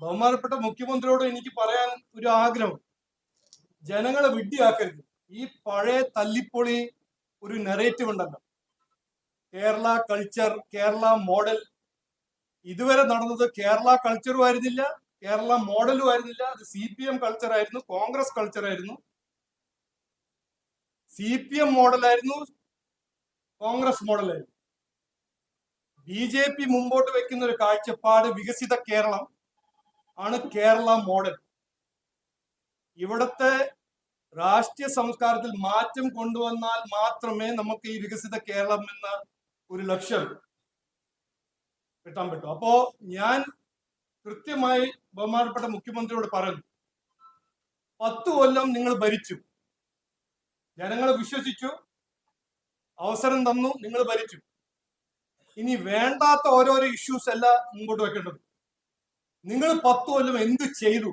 ബഹുമാനപ്പെട്ട മുഖ്യമന്ത്രിയോട് എനിക്ക് പറയാൻ ഒരു ആഗ്രഹം. ജനങ്ങളെ വിഡ്ഢിയാക്കരുത്. ഈ പഴയ തല്ലിപ്പൊളി ഒരു നെറേറ്റീവ് ഉണ്ടല്ലോ. കേരള കൾച്ചർ കേരള മോഡൽ ഇതുവരെ നടന്നത് കേരള കൾച്ചറും ആയിരുന്നില്ല കേരള മോഡലും ആയിരുന്നില്ല. അത് സി പി എം കൾച്ചർ ആയിരുന്നു കോൺഗ്രസ് കൾച്ചർ ആയിരുന്നു. സി പി എം മോഡലായിരുന്നു കോൺഗ്രസ് മോഡലായിരുന്നു ബി ജെ പി മുമ്പോട്ട് വെക്കുന്ന ഒരു കാഴ്ചപ്പാട് വികസിത കേരളം ആണ് കേരള മോഡൽ ഇവിടുത്തെ രാഷ്ട്രീയ സംസ്കാരത്തിൽ മാറ്റം കൊണ്ടുവന്നാൽ മാത്രമേ നമുക്ക് ഈ വികസിത കേരളം എന്ന ഒരു ലക്ഷ്യം കിട്ടാൻ പറ്റൂ. അപ്പോ ഞാൻ കൃത്യമായി ബഹുമാനപ്പെട്ട മുഖ്യമന്ത്രിയോട് പറഞ്ഞു പത്തു കൊല്ലം നിങ്ങൾ ഭരിച്ചു. ജനങ്ങളെ വിശ്വസിച്ചു. അവസരം തന്നു. നിങ്ങൾ ഭരിച്ചു. ഇനി വേണ്ടാത്ത ഓരോരോ ഇഷ്യൂസ് എല്ലാം മുമ്പോട്ട് വെക്കേണ്ടത് നിങ്ങൾ പത്ത് കൊല്ലം എന്ത് ചെയ്തു?